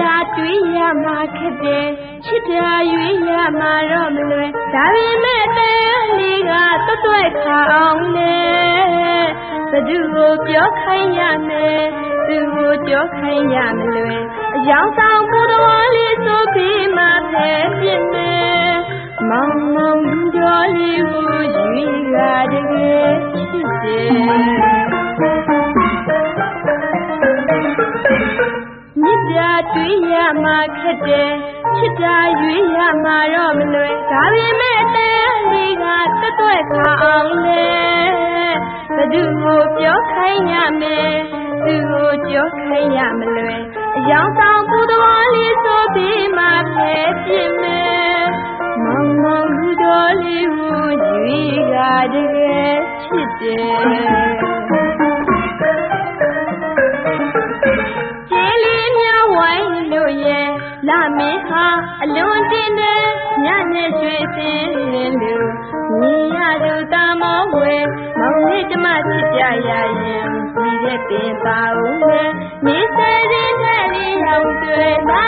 တာတွေ့ရမှာခက်တယ်ချစ်တာရွေးရမှာတော့မလွယ်ဒါပေမဲ့တန်လေးကတွတ်တွဲခါအောင်လေဘသူကိုပြောခိုင်းရမယ်သူကိုပြောခိုင်းရမလွယ်အယောင်ဆောင်ပူတော်လေးဆိုပြီးမှဖဲ မြစ်ပြတွေ့ရမှာခက်တယ်ချစ်တာရွေးရမှာတော့မလွယ်ဒါပေမဲ့အတန်းလေးကတွတ်တွဲခါအောင်လေဘသူကိုပြောခိုင်းရမယ်သူကိုပြောခိုင်းရမလွယ်အယောင်ဆောင်ပူတော်လေးဆိုပြီးမှဖဲပြင်းမယ်မောင်မောင်လူတော်လေးကိုရွေးကတကယ်ချစ်တယ် လာမင်းဟာအလွန်တင်တယ်ညနဲ့ရွှေစင်းလူညီရသူတာမောဝဲမောင်လေးကျမချစ်ကြရရင်ဒီတဲ့တင်ပါဦးမယ်နေစရင်တဲ့လေးရောက်တွေ့လာ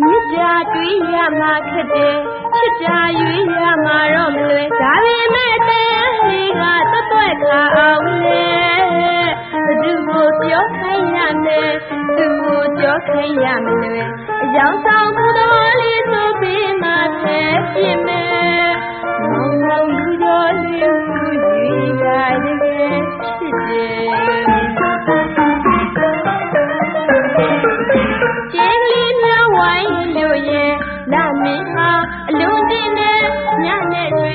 မြစ်ပြတွေ့ရမှာခက်တယ်ချစ်တာရွေးရမှာတော့မလွယ်ဒါပေမဲ့တန်လေးကတွတ်တွဲခါအောင်လေဘသူကိုပြောခိုင်းရမယ်သူကိုပြောခိုင်းရမလွယ်အယောင်ဆောင်မှုတော်လေးဆိုပြီးမှဖဲပြ